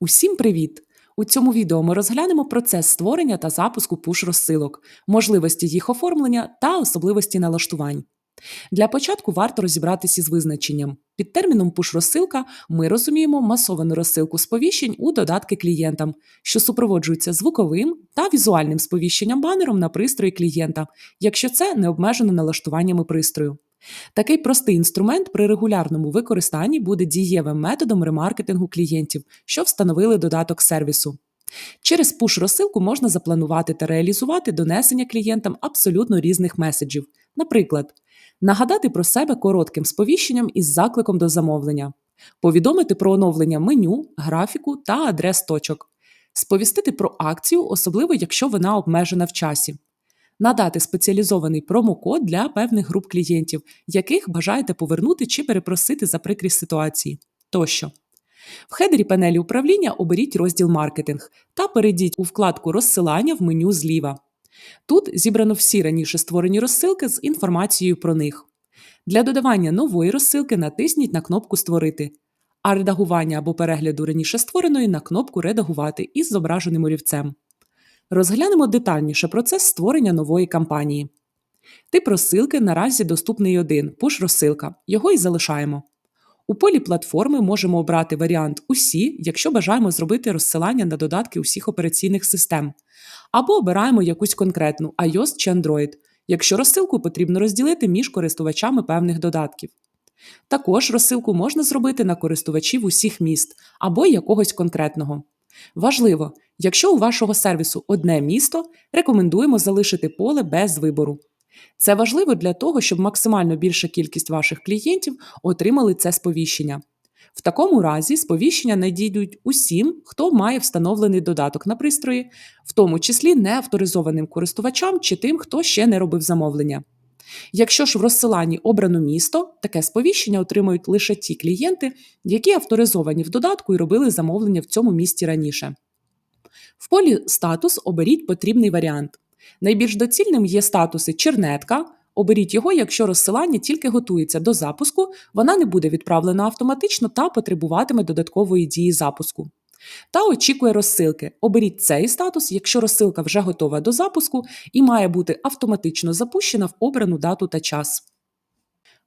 Усім привіт! У цьому відео ми розглянемо процес створення та запуску пуш-розсилок, можливості їх оформлення та особливості налаштувань. Для початку варто розібратися із визначенням. Під терміном пуш-розсилка ми розуміємо масовану розсилку сповіщень у додатки клієнтам, що супроводжуються звуковим та візуальним сповіщенням банером на пристрої клієнта, якщо це не обмежено налаштуваннями пристрою. Такий простий інструмент при регулярному використанні буде дієвим методом ремаркетингу клієнтів, що встановили додаток сервісу. Через пуш-розсилку можна запланувати та реалізувати донесення клієнтам абсолютно різних меседжів. Наприклад, нагадати про себе коротким сповіщенням із закликом до замовлення, повідомити про оновлення меню, графіку та адрес точок, сповістити про акцію, особливо якщо вона обмежена в часі, надати спеціалізований промокод для певних груп клієнтів, яких бажаєте повернути чи перепросити за прикрість ситуації тощо. В хедері панелі управління оберіть розділ маркетинг та перейдіть у вкладку розсилання в меню зліва. Тут зібрано всі раніше створені розсилки з інформацією про них. Для додавання нової розсилки натисніть на кнопку Створити, а редагування або перегляду раніше створеної на кнопку Редагувати із зображеним олівцем. Розглянемо детальніше процес створення нової кампанії. Тип розсилки наразі доступний один пуш-розсилка. Його і залишаємо. У полі платформи можемо обрати варіант Усі, якщо бажаємо зробити розсилання на додатки усіх операційних систем, або обираємо якусь конкретну iOS чи Android, якщо розсилку потрібно розділити між користувачами певних додатків. Також розсилку можна зробити на користувачів усіх міст або якогось конкретного. Важливо, якщо у вашого сервісу одне місто, рекомендуємо залишити поле без вибору. Це важливо для того, щоб максимально більша кількість ваших клієнтів отримали це сповіщення. В такому разі сповіщення надійдуть усім, хто має встановлений додаток на пристрої, в тому числі неавторизованим користувачам чи тим, хто ще не робив замовлення. Якщо ж в розсиланні обрано місто, таке сповіщення отримують лише ті клієнти, які авторизовані в додатку і робили замовлення в цьому місті раніше. В полі Статус оберіть потрібний варіант. Найбільш доцільним є статуси чернетка. Оберіть його, якщо розсилання тільки готується до запуску, вона не буде відправлена автоматично та потребуватиме додаткової дії запуску. Та очікує розсилки. Оберіть цей статус, якщо розсилка вже готова до запуску і має бути автоматично запущена в обрану дату та час.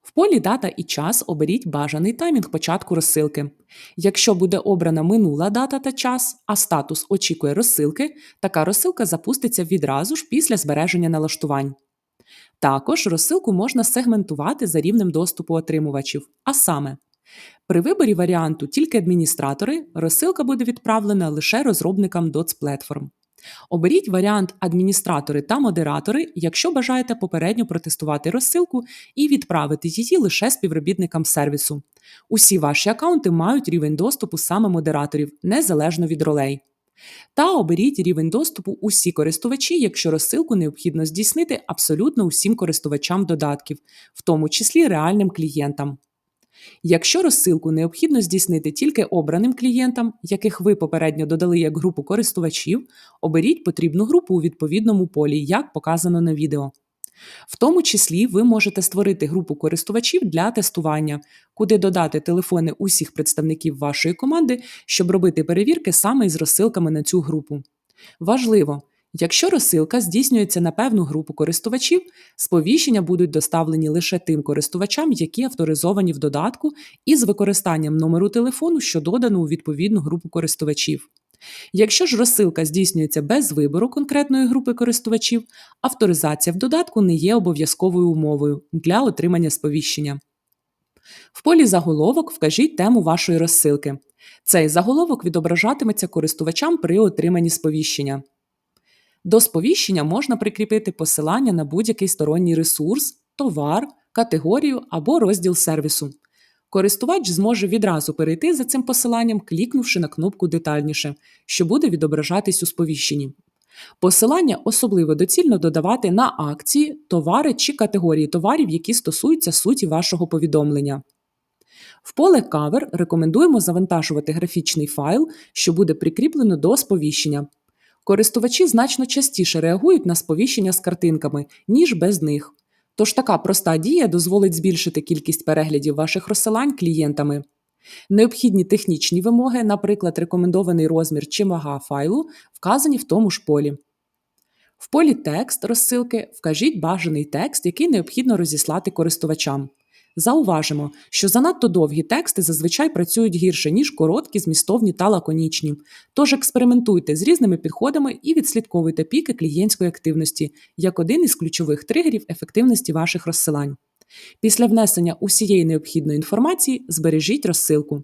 В полі Дата і час оберіть бажаний таймінг початку розсилки. Якщо буде обрана минула дата та час, а статус очікує розсилки, така розсилка запуститься відразу ж після збереження налаштувань. Також розсилку можна сегментувати за рівнем доступу отримувачів, а саме, при виборі варіанту тільки адміністратори розсилка буде відправлена лише розробникам DOTS Platform. Оберіть варіант адміністратори та модератори, якщо бажаєте попередньо протестувати розсилку і відправити її лише співробітникам сервісу. Усі ваші аккаунти мають рівень доступу саме модераторів, незалежно від ролей. Та оберіть рівень доступу усі користувачі, якщо розсилку необхідно здійснити абсолютно усім користувачам додатків, в тому числі реальним клієнтам. Якщо розсилку необхідно здійснити тільки обраним клієнтам, яких ви попередньо додали як групу користувачів, оберіть потрібну групу у відповідному полі, як показано на відео. В тому числі ви можете створити групу користувачів для тестування, куди додати телефони усіх представників вашої команди, щоб робити перевірки саме із розсилками на цю групу. Важливо, Якщо розсилка здійснюється на певну групу користувачів, сповіщення будуть доставлені лише тим користувачам, які авторизовані в додатку, із використанням номеру телефону, що додано у відповідну групу користувачів. Якщо ж розсилка здійснюється без вибору конкретної групи користувачів, авторизація в додатку не є обов'язковою умовою для отримання сповіщення. В полі заголовок вкажіть тему вашої розсилки. Цей заголовок відображатиметься користувачам при отриманні сповіщення. До сповіщення можна прикріпити посилання на будь-який сторонній ресурс, товар, категорію або розділ сервісу. Користувач зможе відразу перейти за цим посиланням, клікнувши на кнопку Детальніше, що буде відображатись у сповіщенні. Посилання особливо доцільно додавати на акції, товари чи категорії товарів, які стосуються суті вашого повідомлення. В поле Кавер рекомендуємо завантажувати графічний файл, що буде прикріплено до сповіщення. Користувачі значно частіше реагують на сповіщення з картинками, ніж без них. Тож така проста дія дозволить збільшити кількість переглядів ваших розсилань клієнтами. Необхідні технічні вимоги, наприклад, рекомендований розмір чи вага файлу, вказані в тому ж полі. В полі Текст розсилки вкажіть бажаний текст, який необхідно розіслати користувачам. Зауважимо, що занадто довгі тексти зазвичай працюють гірше, ніж короткі, змістовні та лаконічні. Тож експериментуйте з різними підходами і відслідковуйте піки клієнтської активності як один із ключових тригерів ефективності ваших розсилань. Після внесення усієї необхідної інформації збережіть розсилку.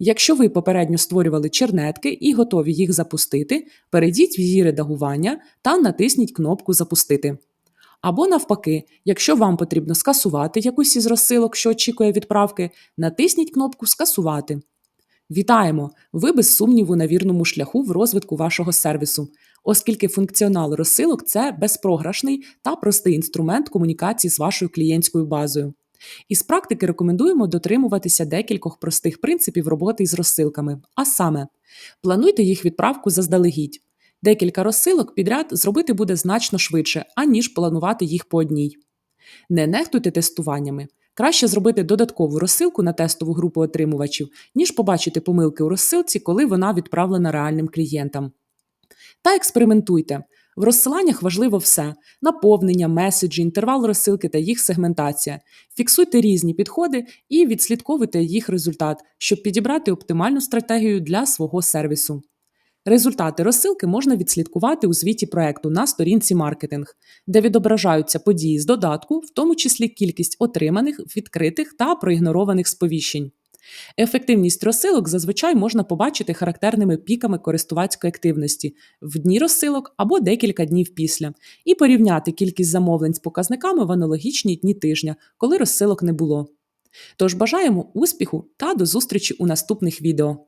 Якщо ви попередньо створювали чернетки і готові їх запустити, перейдіть в її редагування та натисніть кнопку Запустити. Або навпаки, якщо вам потрібно скасувати якусь із розсилок, що очікує відправки, натисніть кнопку Скасувати. Вітаємо! Ви без сумніву на вірному шляху в розвитку вашого сервісу, оскільки функціонал розсилок це безпрограшний та простий інструмент комунікації з вашою клієнтською базою. Із практики рекомендуємо дотримуватися декількох простих принципів роботи із розсилками, а саме, плануйте їх відправку заздалегідь. Декілька розсилок підряд зробити буде значно швидше, аніж планувати їх по одній. Не нехтуйте тестуваннями. Краще зробити додаткову розсилку на тестову групу отримувачів, ніж побачити помилки у розсилці, коли вона відправлена реальним клієнтам. Та експериментуйте. В розсиланнях важливо все: наповнення, меседжі, інтервал розсилки та їх сегментація. Фіксуйте різні підходи і відслідковуйте їх результат, щоб підібрати оптимальну стратегію для свого сервісу. Результати розсилки можна відслідкувати у звіті проекту на сторінці маркетинг, де відображаються події з додатку, в тому числі кількість отриманих, відкритих та проігнорованих сповіщень. Ефективність розсилок зазвичай можна побачити характерними піками користувацької активності в дні розсилок або декілька днів після, і порівняти кількість замовлень з показниками в аналогічні дні тижня, коли розсилок не було. Тож бажаємо успіху та до зустрічі у наступних відео.